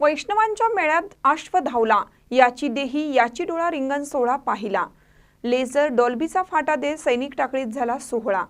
वैष्णवांच्या मेळ्यात अश्व धावला याची देही याची डोळा रिंगण सोहळा पाहिला. लेझर डॉल्बीचा फाटा देत सैनिक टाकळीत झाला सोहळा.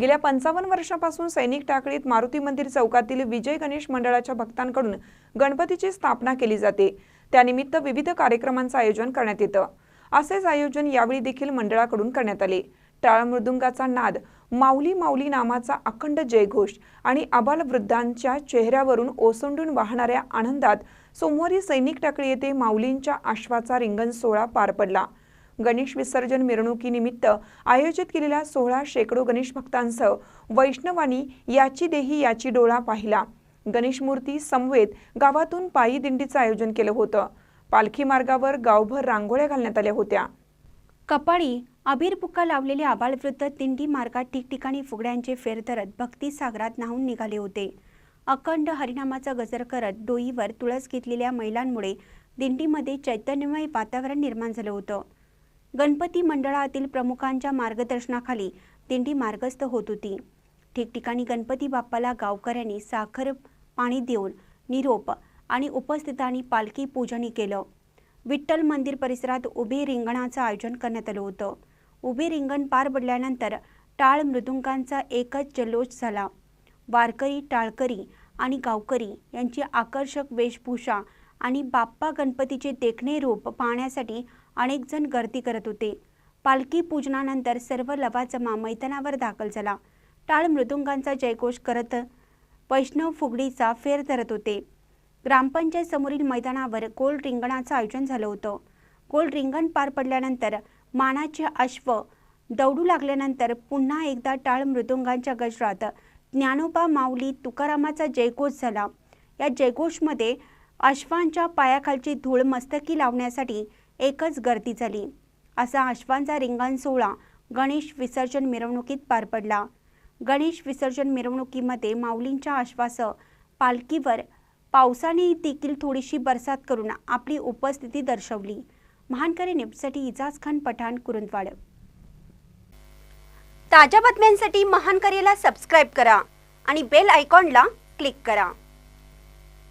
गेल्या पंचावन्न वर्षापासून सैनिक टाकळीत मारुती मंदिर चौकातील विजय गणेश मंडळाच्या भक्तांकडून गणपतीची स्थापना केली जाते. त्यानिमित्त विविध कार्यक्रमांचं आयोजन करण्यात येतं. असेच आयोजन यावेळी देखील मंडळाकडून करण्यात आले. टाळ मृदुंगाचा नाद माऊली माऊली नामाचा अखंड जयघोष आणि आबालवृद्धांच्या चेहऱ्यावरून ओसंडून वाहणाऱ्या आनंदात सोमवारी सैनिक टाकळी येथे माऊलींच्या आश्वाचा रिंगण सोहळा पार पडला. गणेश विसर्जन मिरवणुकीनिमित्त आयोजित केलेला सोहळा शेकडो गणेश भक्तांसह वैष्णवांनी याची देही याची डोळा पाहिला. गणेश मूर्ती समवेत गावातून पायी दिंडीचं आयोजन केलं होतं. पालखी मार्गावर गावभर रांगोळ्या घालण्यात आल्या होत्या. कपाळी अबीर बुक्का लावलेले आबालवृद्ध दिंडी मार्गात ठिकठिकाणी फुगड्यांचे फेर धरत भक्ती सागरात न्हावून निघाले होते. अखंड हरिनामाचा गजर करत डोईवर तुळस घेतलेल्या महिलांमुळे दिंडीमध्ये चैतन्यमय वातावरण निर्माण झालं होतं. गणपती मंडळातील प्रमुखांच्या मार्गदर्शनाखाली दिंडी मार्गस्थ होत होती. ठिकठिकाणी गणपती बाप्पाला गावकऱ्यांनी साखर पाणी देऊन निरोप आणि उपस्थितांनी पालखी पूजनही केलं. विठ्ठल मंदिर परिसरात उभे रिंगणाचं आयोजन करण्यात आलं होतं. उभे रिंगण पार पडल्यानंतर टाळ मृदुंगांचा एकच जल्लोष झाला. वारकरी टाळकरी आणि गावकरी यांची आकर्षक वेशभूषा आणि बाप्पा गणपतीचे देखणे रूप पाहण्यासाठी अनेक जण गर्दी करत होते. पालखी पूजनानंतर सर्व लवाजमा मैदानावर दाखल झाला. टाळ मृदुंगांचा जयघोष करत वैष्णव फुगडीचा फेर धरत होते. ग्रामपंचायत समोरील मैदानावर गोल रिंगणाचं आयोजन झालं होतं. गोल रिंगण पार पडल्यानंतर मानाचे अश्व दौडू लागल्यानंतर पुन्हा एकदा टाळ मृदुंगांच्या गजरात ज्ञानोबा माऊली तुकारामाचा जयघोष झाला. या जयघोषमध्ये अश्वांच्या पायाखालची धूळ मस्तकी लावण्यासाठी एकच गर्दी झाली. असा अश्वांचा रिंगण सोहळा गणेश विसर्जन मिरवणुकीत पार पडला. गणेश विसर्जन मिरवणुकीमध्ये माऊलींच्या आश्वासह पालखीवर पावसाने देखील थोडीशी बरसात करून आपली उपस्थिती दर्शवली. महानकरी न्यूजसाठी इजाज खान पठाण कुरुंदवाड. ताज्या बातम्यांसाठी महानकरेला सबस्क्राईब करा आणि बेल आयकॉनला क्लिक करा.